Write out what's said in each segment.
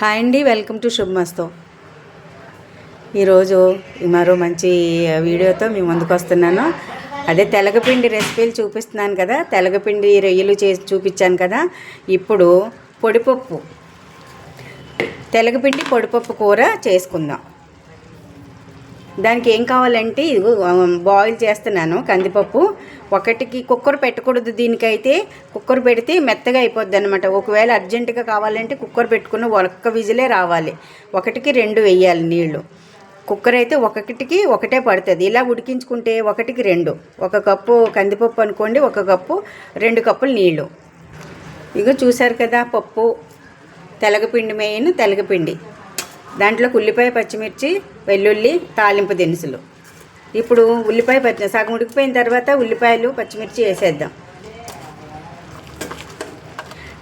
Hi అండి welcome to శుభమస్తో. ఈరోజు మరో మంచి వీడియోతో మీ ముందుకు వస్తున్నాను. అదే తెలగపిండి రెసిపీలు చూపిస్తున్నాను కదా తెలగపిండి రొయ్యలు చేసి చూపించాను కదా ఇప్పుడు పొడిపప్పు. తెలగపిండి పొడిపప్పు కూర చేసుకుందాం. దానికి ఏం కావాలంటే ఇదిగో బాయిల్ చేస్తున్నాను కందిపప్పు. ఒకటికి కుక్కర్ పెట్టకూడదు దీనికైతే. కుక్కర్ పెడితే మెత్తగా అయిపోద్ది అనమాట ఒకవేళ అర్జెంటుగా కావాలంటే కుక్కర్ పెట్టుకున్న ఒక్క విజిలే రావాలి. ఒకటికి రెండు వేయాలి నీళ్ళు. కుక్కర్ అయితే ఒకటికి ఒకటే పడుతుంది. ఇలా ఉడికించుకుంటే ఒకటికి రెండు. ఒక కప్పు కందిపప్పు అనుకోండి ఒక కప్పు రెండు కప్పులు నీళ్ళు ఇక చూశారు కదా పప్పు. తెలగపిండి మెయిన్ తెలగపిండి. దాంట్లో ఉల్లిపాయ పచ్చిమిర్చి వెల్లుల్లి తాలింపు దినుసులు. ఇప్పుడు ఉల్లిపాయ పచ్చి సగం ఉడికిపోయిన తర్వాత ఉల్లిపాయలు పచ్చిమిర్చి వేసేద్దాం.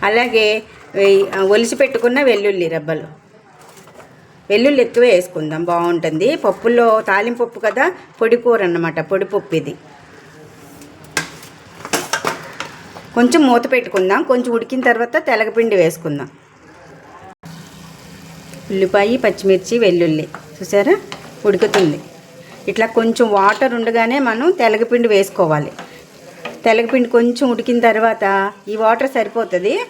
అలాగే ఒలిచి ఒలిసి పెట్టుకున్న వెల్లుల్లి రెబ్బలు. వెల్లుల్లి ఎక్కువ వేసుకుందాం బాగుంటుంది. పప్పుల్లో తాలింపు పప్పు కదా పొడి కూర అన్నమాట పొడి పప్పు ఇది. కొంచెం మూత పెట్టుకుందాం కొంచెం ఉడికిన తర్వాత తెలగపిండి వేసుకుందాం. ఉల్లిపాయ పచ్చిమిర్చి వెల్లుల్లి. చూసారా? ఉడుకుతుంది. ఇట్లా కొంచెం వాటర్ ఉండగానే మనం తెలగపిండి వేసుకోవాలి. తెలగపిండి కొంచెం ఉడికిన తర్వాత ఈ వాటర్ సరిపోతుంది.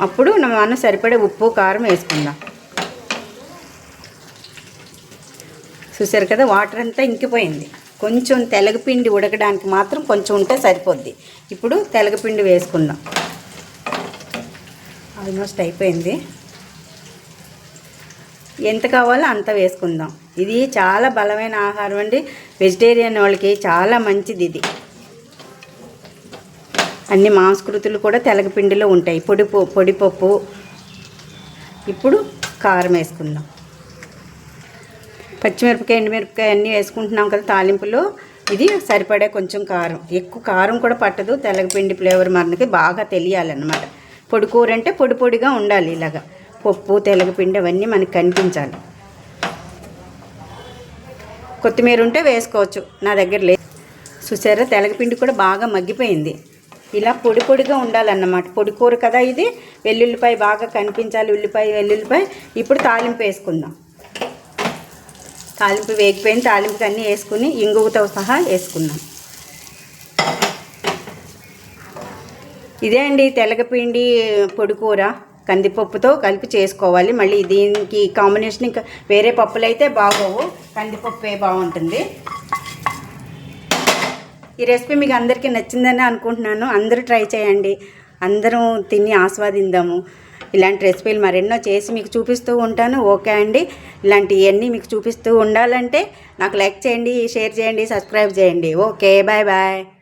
అప్పుడు మనం సరిపడే ఉప్పు కారం వేసుకుందాం. చూసారు కదా? వాటర్ అంతా ఇంకిపోయింది. కొంచెం తెలగపిండి ఉడకడానికి మాత్రం కొంచెం ఉంటే సరిపోద్ది. ఇప్పుడు తెలగపిండి వేసుకుందాం. ఆల్మోస్ట్ అయిపోయింది. ఎంత కావాలో అంత వేసుకుందాం. ఇది చాలా బలమైన ఆహారం అండి. వెజిటేరియన్ వాళ్ళకి చాలా మంచిది ఇది. అన్ని మాంసకృతులు కూడా తెలగపిండిలో ఉంటాయి. పొడి పొడిపప్పు ఇప్పుడు కారం వేసుకుందాం. పచ్చిమిరపకాయ ఎండుమిరపకాయ అన్నీ వేసుకుంటున్నాం కదా తాలింపులో. ఇది సరిపడే కొంచెం కారం. ఎక్కువ కారం కూడా పట్టదు. తెలగపిండి ఫ్లేవర్ మనకి బాగా తెలియాలన్నమాట. పొడి కూర అంటే పొడి పొడిగా ఉండాలి ఇలాగా. పప్పు తెలగపిండి అవన్నీ మనకు కనిపించాలి. కొత్తిమీర ఉంటే వేసుకోవచ్చు. నా దగ్గర లేదు చూసారా? తెలగపిండి కూడా బాగా మగ్గిపోయింది. ఇలా పొడి పొడిగా ఉండాలన్నమాట. పొడి కూర కదా ఇది? వెల్లుల్లిపాయ బాగా కనిపించాలి. ఉల్లిపాయ వెల్లుల్లిపాయ. ఇప్పుడు తాలింపు వేసుకుందాం. తాలింపు వేగిపోయిన తాలింపు అన్నీ వేసుకుని ఇంగువతో సహా వేసుకున్నాం ఇదే అండి తెలగపిండి పొడి కూర. కందిపప్పుతో కలిపి చేసుకోవాలి. మళ్ళీ దీనికి కాంబినేషన్ ఇంకా వేరే పప్పులు అయితే బాగోవు. కందిపప్పే బాగుంటుంది. ఈ రెసిపీ మీకు అందరికీ నచ్చిందని అనుకుంటున్నాను. అందరూ ట్రై చేయండి. అందరం తిని ఆస్వాదిందాము. ఇలాంటి రెసిపీలు మరెన్నో చేసి మీకు చూపిస్తూ ఉంటాను. ఓకే అండి. ఇలాంటివన్నీ మీకు చూపిస్తూ ఉండాలంటే నాకు లైక్ చేయండి షేర్ చేయండి సబ్స్క్రైబ్ చేయండి. Okay bye bye.